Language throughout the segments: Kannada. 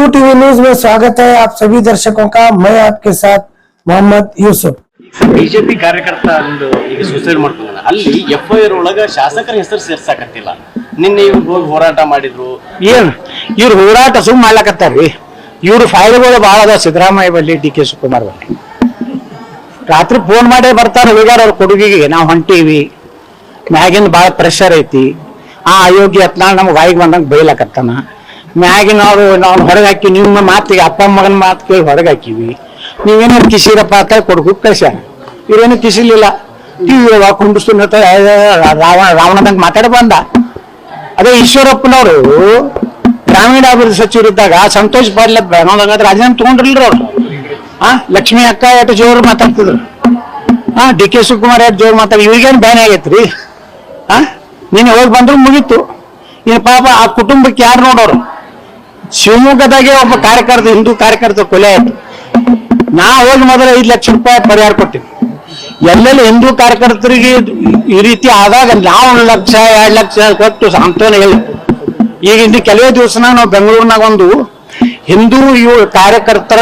टीवी न्यूज में स्वागत है आप सभी दर्शकों का मैं आपके साथ मोहम्मद यूसुफ ಬಿಜೆಪಿ ಕಾರ್ಯಕರ್ತ ಅಂದು ಈಗ ಸೂಸೈಡ್ ಮಾಡ್ಕೊಂಡ ಅಲ್ಲಿ ಎಫ್ ಐ ಆರ್ ಒಳಗ ಶಾಸಕರ ಹೆಸರು ಸೇರ್ಸಾಕತ್ತಿಲ್ಲ ನಿನ್ನೆ ಇವ್ರು ಹೋಗಿ ಹೋರಾಟ ಮಾಡಿದ್ರು ಏನ್ ಇವ್ರು ಹೋರಾಟ ಸುಮ್ ಮಾಡ್ಲಕತ್ತಾರ್ರಿ ಇವ್ರ ಫೈಲ್ಗಳು ಭಾಳ ಅದಾವ ಸಿದ್ದರಾಮಯ್ಯ ಬಲ್ಲಿ ಡಿ ಕೆ ಶಿವಕುಮಾರ್ ಬಲ್ಲಿ ರಾತ್ರಿ ಫೋನ್ ಮಾಡೇ ಬರ್ತಾರ ಹೋಗ್ಯಾರ ಅವ್ರ ಕೊಡುಗಿಗೆ ನಾವು ಹೊಂಟೀವಿ ಮ್ಯಾಗಿನ ಭಾಳ ಪ್ರೆಷರ್ ಐತಿ ಆ ಅಯೋಗ್ಯ ಹತ್ನಾಳ್ ನಮ್ಗೆ ಬಾಯಿಗೆ ಬಂದಂಗೆ ಬೈಲಕತ್ತಾನ ಮ್ಯಾಗಿನ ಅವ್ರು ನಾವು ಹೊರಗೆ ಹಾಕಿ ನಿಮ್ಮ ಮಾತಿಗೆ ಅಪ್ಪ ಮಗನ ಮಾತು ಕೇಳಿ ಹೊರಗೆ ಹಾಕಿವಿ ನೀವೇನಾರು ಕಿಸಿರಪ್ಪ ಅಂತ ಕೊಡ್ಕು ಕಳ್ಸ್ಯಾರ ಇವೇನು ಕಿಸಿಲಿಲ್ಲ ಟಿವಿ ಒಳಗೆ ಕುಂಡಿಸ್ತು ರಾವಣ ರಾವಣದಂಗೆ ಮಾತಾಡಿ ಬಂದ. ಅದೇ ಈಶ್ವರಪ್ಪನವರು, ಗ್ರಾಮೀಣಾಭಿವೃದ್ಧಿ ಸಚಿವರಿದ್ದಾಗ ಸಂತೋಷ್ ಪಾಟೀಲ್ ಬೆಳಗಾವ್ದಾಗ ರಾಜೀನಾಮೆ ತಗೊಂಡ್ರಿಲ್ರಿ ಅವ್ರು. ಹಾ ಲಕ್ಷ್ಮಿ ಅಕ್ಕ ಎಷ್ಟು ಜೋರು ಮಾತಾಡ್ತಿದ್ರು. ಹಾ ಡಿ ಕೆ ಶಿವಕುಮಾರ್ ಎಷ್ಟು ಜೋರು ಮಾತಾಡಿ ಇವ್ರಿಗೇನು ಬ್ಯಾನ್ ಆಗೈತ್ರಿ? ಹಾ ನೀನು ಹೋಗಿ ಬಂದ್ರು ಮುಗೀತು. ಇನ್ನು ಪಾಪ ಆ ಕುಟುಂಬಕ್ಕೆ ಯಾರು ನೋಡೋರು? ಶಿವಮೊಗ್ಗದಾಗೆ ಒಬ್ಬ ಕಾರ್ಯಕರ್ತ, ಹಿಂದೂ ಕಾರ್ಯಕರ್ತ ಕೊಲೆ ಆಯ್ತು. ನಾ ಹೋಗಿ ಮೊದಲು ಐದು ಲಕ್ಷ ರೂಪಾಯಿ ಪರಿಹಾರ ಕೊಟ್ಟಿವಿ ಎಲ್ಲೆಲ್ಲಿ ಹಿಂದೂ ಕಾರ್ಯಕರ್ತರಿಗೆ ಈ ರೀತಿ ಆದಾಗ ನಾವು ಒಂದು ಲಕ್ಷ, ಎರಡು ಲಕ್ಷ ಕೊಟ್ಟು ಸಾಂತ್ವನ ಹೇಳಿ. ಈಗ ಇನ್ನು ಕೆಲವೇ ದಿವಸ ನಾವು ಬೆಂಗಳೂರಿನಾಗ ಒಂದು ಹಿಂದೂ ಇವು ಕಾರ್ಯಕರ್ತರ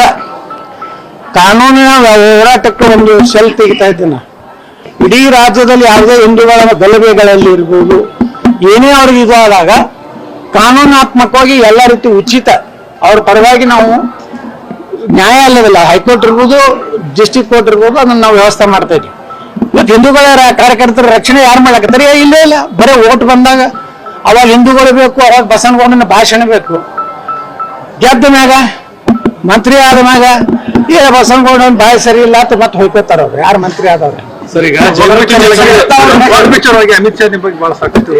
ಕಾನೂನಿನ ಹೋರಾಟಕ್ಕೆ ಒಂದು ಸೆಲ್ ತೆಗಿತಾ ಇದ್ದೇನೆ. ಇಡೀ ರಾಜ್ಯದಲ್ಲಿ ಯಾವುದೇ ಹಿಂದೂಗಳ ಗಲಭೆಗಳಲ್ಲಿ ಇರ್ಬೋದು, ಏನೇ ಅವ್ರಿಗೆ ಇದು ಆದಾಗ ಕಾನೂನಾತ್ಮಕವಾಗಿ ಎಲ್ಲ ರೀತಿ ಉಚಿತ. ಅವ್ರ ಪರವಾಗಿ ನಾವು ನ್ಯಾಯಾಲಯದಲ್ಲ, ಹೈಕೋರ್ಟ್ ಇರ್ಬೋದು ಡಿಸ್ಟಿಕ್ ಕೋರ್ಟ್ ಇರ್ಬೋದು, ಅದನ್ನ ನಾವು ವ್ಯವಸ್ಥೆ ಮಾಡ್ತಾ ಇದ್ವಿ. ಹಿಂದೂಗಳ ಕಾರ್ಯಕರ್ತರ ರಕ್ಷಣೆ ಯಾರು ಮಾಡಕತ್ತಾರೆ? ಇಲ್ಲೇ ಇಲ್ಲ. ಬರೀ ಓಟ್ ಬಂದಾಗ ಅವಾಗ ಹಿಂದೂಗಳು ಬೇಕು, ಅವಾಗ ಬಸವನಗೌಡನ ಭಾಷಣ ಬೇಕು. ಗೆದ್ದ ಮ್ಯಾಗ, ಮಂತ್ರಿ ಆದ ಮ್ಯಾಗ, ಏ, ಬಸವನಗೌಡನ ಬಾಯಿ ಸರಿ ಇಲ್ಲ ಅಂತ ಮತ್ತೆ ಹೋಯ್ಕೋತಾರ ಅವ್ರು. ಯಾರು ಮಂತ್ರಿ ಆದವ್ರೆ? ಸರ್ ಈಗ ವಿಚಾರವಾಗಿ ಅಮಿತ್ ಶಾ ನಿಮ್ಮ ಬಗ್ಗೆ ಬಹಳ ಸಾಕಷ್ಟು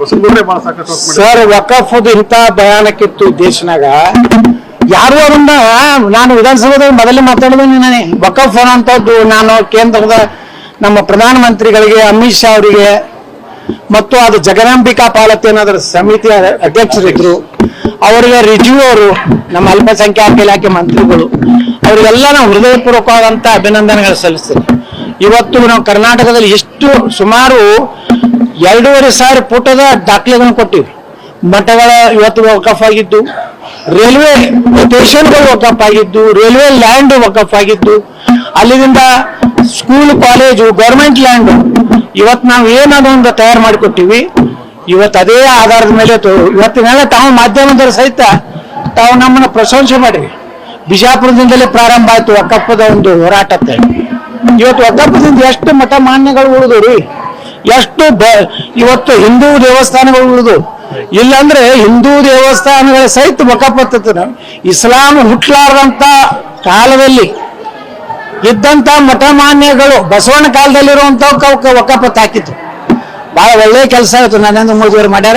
ಬಸವನಗೌಡರೇ ಬಹಳ ಸಾಕಷ್ಟು work ಸರ್ ವಕಫ್ ಇಂತ ಭಯಾನಕಿತ್ತು ಈ ದೇಶನಾಗ. ಯಾರು ಅವರಿಂದ ನಾನು ವಿಧಾನಸೌಧದಾಗ ಮೊದಲೇ ಮಾತಾಡಿದ ನಾನೇ. ವಕಫ್ ಅನ್ನೋಂಥದ್ದು ನಾನು ಕೇಂದ್ರದ ನಮ್ಮ ಪ್ರಧಾನಮಂತ್ರಿಗಳಿಗೆ ಅಮಿತ್ ಶಾ ಅವರಿಗೆ ಮತ್ತು ಅದು ಜಗದಾಂಬಿಕಾ ಪಾಲತಿ ಅನ್ನೋದ್ರ ಸಮಿತಿಯ ಅಧ್ಯಕ್ಷರಿದ್ರು ಅವರಿಗೆ ರಿಜ್ಯೂ ಅವರು ನಮ್ಮ ಅಲ್ಪಸಂಖ್ಯಾತ ಇಲಾಖೆ ಮಂತ್ರಿಗಳು ಅವರಿಗೆಲ್ಲ ನಾವು ಹೃದಯಪೂರ್ವಕವಾದಂತ ಅಭಿನಂದನೆಗಳು ಸಲ್ಲಿಸ್ತೇನೆ. ಇವತ್ತು ನಾವು ಕರ್ನಾಟಕದಲ್ಲಿ ಎಷ್ಟು ಸುಮಾರು ಎರಡೂವರೆ ಸಾವಿರ ಪುಟದ ದಾಖಲೆಗಳನ್ನು ಕೊಟ್ಟಿವಿ. ಮಠಗಳ ಇವತ್ತು ವಕಫ್ ಆಗಿದ್ದು ರೈಲ್ವೆ ಸ್ಟೇಷನ್ಗಳು ವಕಫ್ ಆಗಿದ್ದು ರೈಲ್ವೆ ಲ್ಯಾಂಡ್ ವಕಫ್ ಆಗಿದ್ದು, ಅಲ್ಲಿಂದ ಸ್ಕೂಲ್ ಕಾಲೇಜು ಗೌರ್ಮೆಂಟ್ ಲ್ಯಾಂಡ್ ಇವತ್ತು ನಾವು ಏನದೊಂದು ತಯಾರು ಮಾಡಿಕೊಟ್ಟಿವಿ. ಇವತ್ತು ಅದೇ ಆಧಾರದ ಮೇಲೆ ಇವತ್ತಿನೆಲ್ಲ ತಾವು ಮಾಧ್ಯಮದವರು ಸಹಿತ ತಾವು ನಮ್ಮನ್ನು ಪ್ರಶಂಸೆ ಮಾಡಿವಿ ಬಿಜಾಪುರದಿಂದಲೇ ಪ್ರಾರಂಭ ಆಯಿತು ವಕಫದ ಒಂದು ಹೋರಾಟ ಅಂತ. ಇವತ್ತು ವಕಫದಿಂದ ಎಷ್ಟು ಮಠ ಮಾನ್ಯಗಳು ಉಳಿದು ರೀ? ಎಷ್ಟು ಇವತ್ತು ಹಿಂದೂ ದೇವಸ್ಥಾನಗಳು ಉಳಿದು. ಇಲ್ಲಾಂದ್ರೆ ಹಿಂದೂ ದೇವಸ್ಥಾನಗಳ ಸಹಿತ ವಕಫತ್ತನ ಇಸ್ಲಾಂ ಹುಟ್ಲಾರದಂತ ಕಾಲದಲ್ಲಿ ಇದ್ದಂತ ಮಠ ಮಾನ್ಯಗಳು ಬಸವಣ್ಣ ಕಾಲದಲ್ಲಿರುವಂತ ವಕಫತ್ ಹಾಕಿತ್ತು ಬಹಳ ಒಳ್ಳೆ ಕೆಲಸ ಆಯ್ತು. ನರೇಂದ್ರ ಮೋದಿ ಅವರು ಮಾಡ್ಯಾರ.